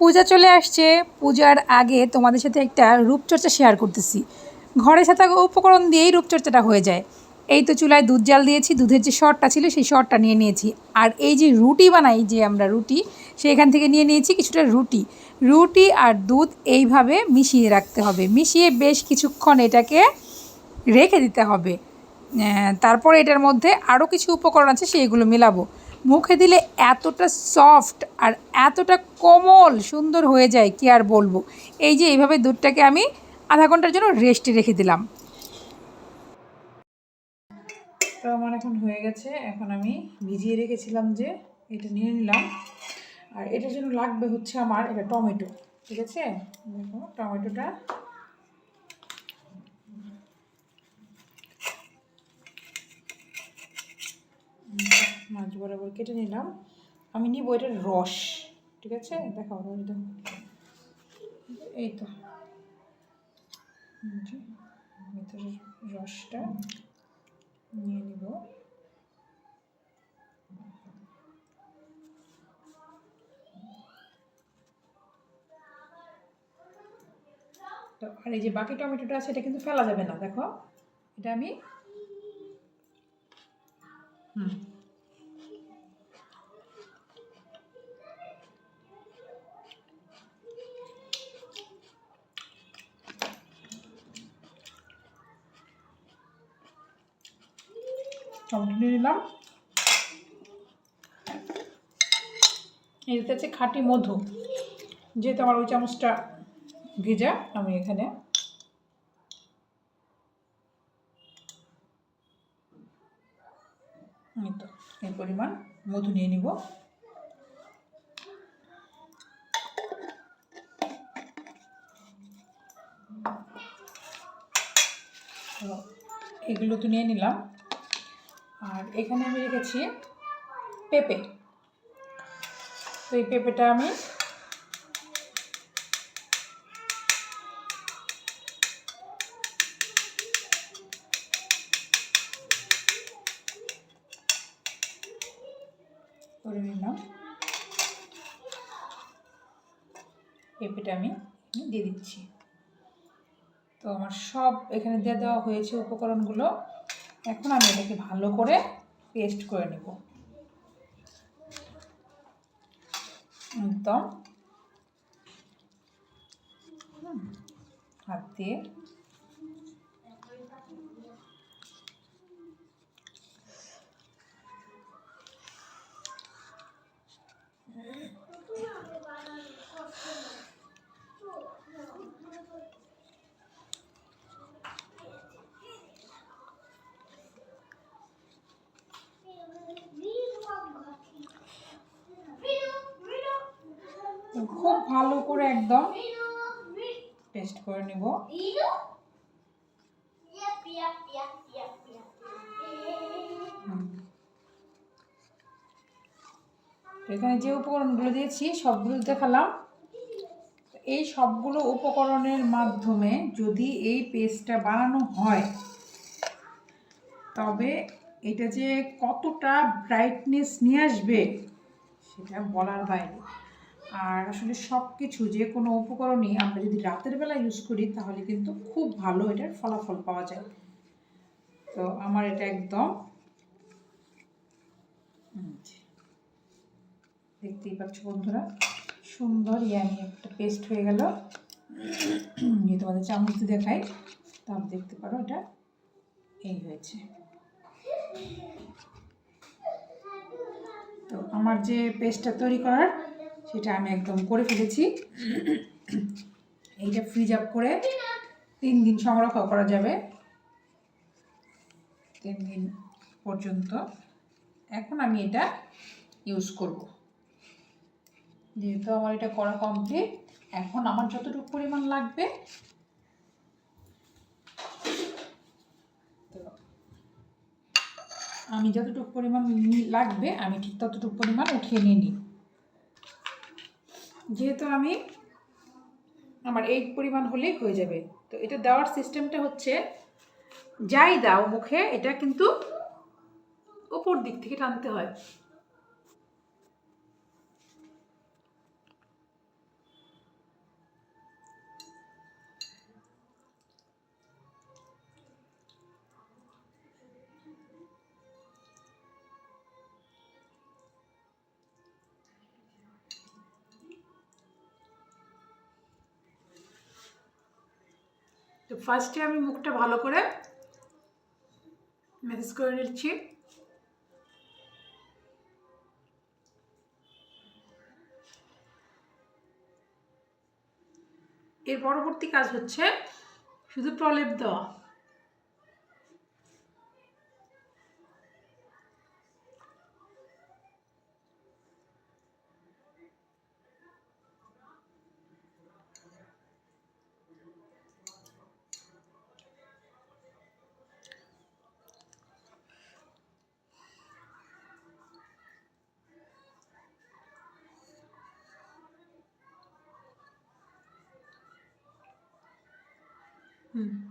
পূজা চলে আসছে। পূজার আগে তোমাদের সাথে একটা রূপচর্চা শেয়ার করতেছি। ঘরে সাথে উপকরণ দিয়েই রূপচর্চাটা হয়ে যায়। এই তো চুলায় দুধ জাল দিয়েছি, দুধের যে শরটা ছিল সেই শরটা নিয়ে নিয়েছি। আর এই যে রুটি বানাই যে আমরা রুটি সেখান থেকে নিয়ে নিয়েছি কিছুটা রুটি। রুটি আর দুধ এইভাবে মিশিয়ে রাখতে হবে। মিশিয়ে বেশ কিছুক্ষণ এটাকে রেখে দিতে হবে। তারপর এটার মধ্যে আরও কিছু উপকরণ আছে, সেইগুলো মেলাবো। মুখে দিলে এতটা সফট আর এতটা কোমল সুন্দর হয়ে যায়, কি আর বলব? এই যে এইভাবে দুধটাকে আমি আধা ঘণ্টার জন্য রেস্টে রেখে দিলাম। তো আমার এখন হয়ে গেছে, এখন আমি ভিজিয়ে রেখেছিলাম যে এটা নিয়ে নিলাম। আর এটার জন্য লাগবে হচ্ছে আমার এটা টমেটো, ঠিক আছে? টমেটোটা মাছ বরাবর কেটে নিলাম। আমি নিব এটার রস, ঠিক আছে? দেখাও রস দাও। এই তো। ভিতরের রসটা নিয়ে নিব। তো, আর এই যে বাকি টমেটোটা আছে, এটা কিন্তু ফেলা যাবে না, দেখো। এটা আমি হুম। টমেটো নিয়ে নিলাম। এটাতে আছে খাঁটি মধু। যেহেতু আমার ওই চামচটা ভেজা, আমি এখানে এই পরিমাণ মধু নিয়ে নিব। এগুলো তো নিয়ে নিলাম। আর এখানে আমি রেখেছি পেঁপে। তো এই পেঁপেটা আমি করে নিলাম। পেঁপেটা আমি দিয়ে দিচ্ছি। তো আমার সব এখানে দিয়ে দেওয়া হয়েছে উপকরণগুলো। এখন আমি এটাকে ভালো করে পেস্ট করে নেব। একদম। হাত দিয়ে তো খুব ভালো করে একদম পেস্ট করে নেব। এখানে যে উপকরণগুলো দিয়েছি, সবগুলো দেখালাম এই সবগুলো উপকরণের মাধ্যমে যদি এই পেস্টটা বানানো হয়, তবে এটা যে কতটা ব্রাইটনেস নিয়ে আসবে, সেটা বলার বাইরে। আর আসলে সব কিছু যে কোনো উপকরণই আমরা যদি রাতের বেলা ইউজ করি, তাহলে কিন্তু খুব ভালো এটার ফলাফল পাওয়া যায়। তো আমার এটা একদম দেখতেই পাচ্ছ বন্ধুরা, সুন্দর ইয়ামি একটা পেস্ট হয়ে গেল। যদি তোমাদের চামচ দেখাই, তাহলে দেখতে পারো এটা এই হয়েছে। তো আমার যে পেস্টটা তৈরি করার সেটা আমি একদম করে ফেলেছি। এইটা ফ্রিজ আপ করে তিন দিন সংরক্ষণ করা যাবে। তিন দিন পর্যন্ত। এখন আমি এটা ইউজ করব। যেহেতু আমার এটা করা কমপ্লিট এখন আমার যতটুকু পরিমাণ লাগবে আমি যতটুকু পরিমাণ লাগবে, আমি ঠিক ততটুকু পরিমাণ উঠিয়ে নিয়ে নিই। যেহেতু আমি আমার এই পরিমাণ হলেই হয়ে যাবে। তো এটা দেওয়ার সিস্টেমটা হচ্ছে যাই দাও মুখে, এটা কিন্তু ওপর দিক থেকে টানতে হয়। ফার্স্টে আমি মুখটা ভালো করে ম্যাসেজ করে নিচ্ছি। এর পরবর্তী কাজ হচ্ছে শুধু প্রলেপ দেওয়া। হুম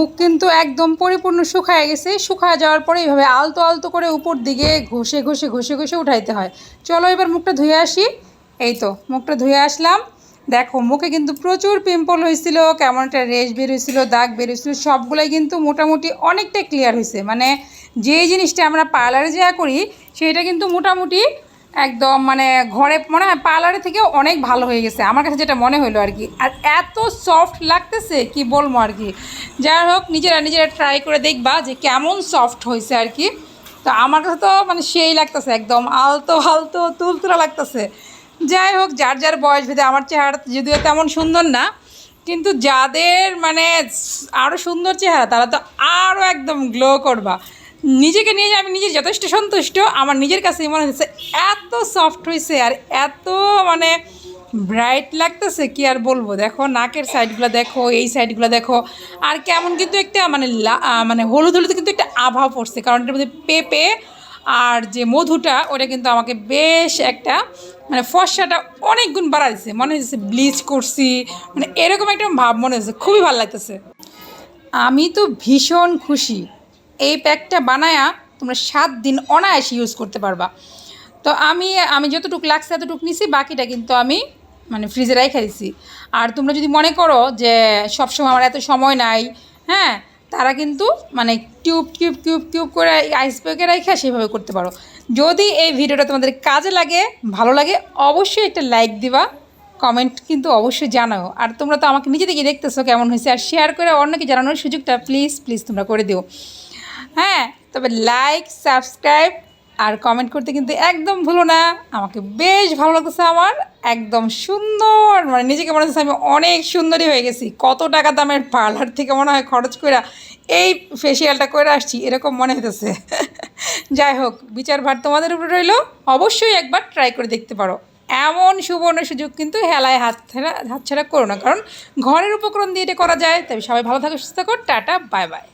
মুখ কিন্তু একদম পরিপূর্ণ শুকায় গেছে। শুকায় যাওয়ার পরে এইভাবে আলতো আলতো করে উপর দিকে ঘষে ঘষে ঘষে ঘষে উঠাইতে হয়। চলো এবার মুখটা ধুয়ে আসি। এই তো, মুখটা ধুয়ে আসলাম। দেখো, মুখে কিন্তু প্রচুর পিম্পল হয়েছিল কেমন একটা রেশ বের হয়েছিল, দাগ বের হয়েছিল, সবগুলোই কিন্তু মোটামুটি অনেকটা ক্লিয়ার হয়েছে। মানে যে জিনিসটা আমরা পার্লারে যা করি, সেটা কিন্তু মোটামুটি একদম মানে ঘরে, মনে হয় পার্লারে থেকে অনেক ভালো হয়ে গেছে। আমার কাছে যেটা মনে হলো আর কি। আর এত সফট লাগতেছে, কি বলব আর কি? যাই হোক, নিজেরা নিজেরা ট্রাই করে দেখবা যে কেমন সফট হয়েছে আর কি। তো আমার কাছে তো মানে সেই লাগতেছে একদম, আলতো আলতো, তুলতুলা লাগতেছে। যাই হোক, যার যার বয়স ভেদে আমার চেহারা যদিও তেমন সুন্দর না, কিন্তু যাদের মানে আরও সুন্দর চেহারা, তারা তো আরও একদম গ্লো করবা। নিজেকে নিয়ে আমি নিজে যথেষ্ট সন্তুষ্ট, আমার নিজের কাছে মনে হচ্ছে এত সফট হয়েছে আর এত মানে ব্রাইট লাগতেছে, কি আর বলব? দেখো, নাকের সাইডগুলো দেখো, এই সাইডগুলো দেখো, আর কেমন কিন্তু একটা মানে মানে হলুদ হলুদ কিন্তু একটা আভা পড়ছে, কারণ এটার মধ্যে পেঁপে আর যে মধুটা, ওটা কিন্তু আমাকে বেশ একটা মানে ফর্সাটা অনেক গুণ বাড়া দিচ্ছে মনে হচ্ছে ব্লিচ করছি মানে এরকম একটা ভাব মনে হচ্ছে, খুবই ভালো লাগতেছে। আমি তো ভীষণ খুশি। এই প্যাকটা বানায়া তোমরা সাত দিন অনায়াসে ইউজ করতে পারবা। তো আমি আমি যতটুকু লাগছে এতটুকু নিছি, বাকিটা কিন্তু আমি মানে ফ্রিজে রেখে দিছি। আর তোমরা যদি মনে করো যে সবসময় আমার এত সময় নাই হ্যাঁ তারা কিন্তু মানে টিউব টিউব টিউব টিউব করে আইস প্যাকে রেখে সেভাবে করতে পারো। যদি এই ভিডিওটা তোমাদের কাজে লাগে, ভালো লাগে, অবশ্যই একটা লাইক দিবা কমেন্ট কিন্তু অবশ্যই জানাও। আর তোমরা তো আমাকে নিজে থেকে দেখতেছো কেমন হয়েছে, আর শেয়ার করে অন্যকে জানানোর সুযোগটা প্লিজ প্লিজ তোমরা করে দিও। হ্যাঁ তবে লাইক সাবস্ক্রাইব আর কমেন্ট করতে কিন্তু একদম ভুলো না। আমাকে বেশ ভালো লাগতেছে আমার, একদম সুন্দর। মানে নিজেকে মনে হচ্ছে আমি অনেক সুন্দরী হয়ে গেছি। কত টাকা দামের পার্লার থেকে মনে হয় খরচ করে এই ফেসিয়ালটা করে আসছি, এরকম মনে হতেছে যাই হোক বিচার ভার তোমাদের উপরে রইল। অবশ্যই একবার ট্রাই করে দেখতে পারো। এমন সুবর্ণ সুযোগ কিন্তু হেলায় হাত ছাড়া হাত ছাড়া করো না। কারণ ঘরের উপকরণ দিয়ে এটা করা যায়। তবে সবাই ভালো থাকো, সুস্থ থাকো। Tata bye bye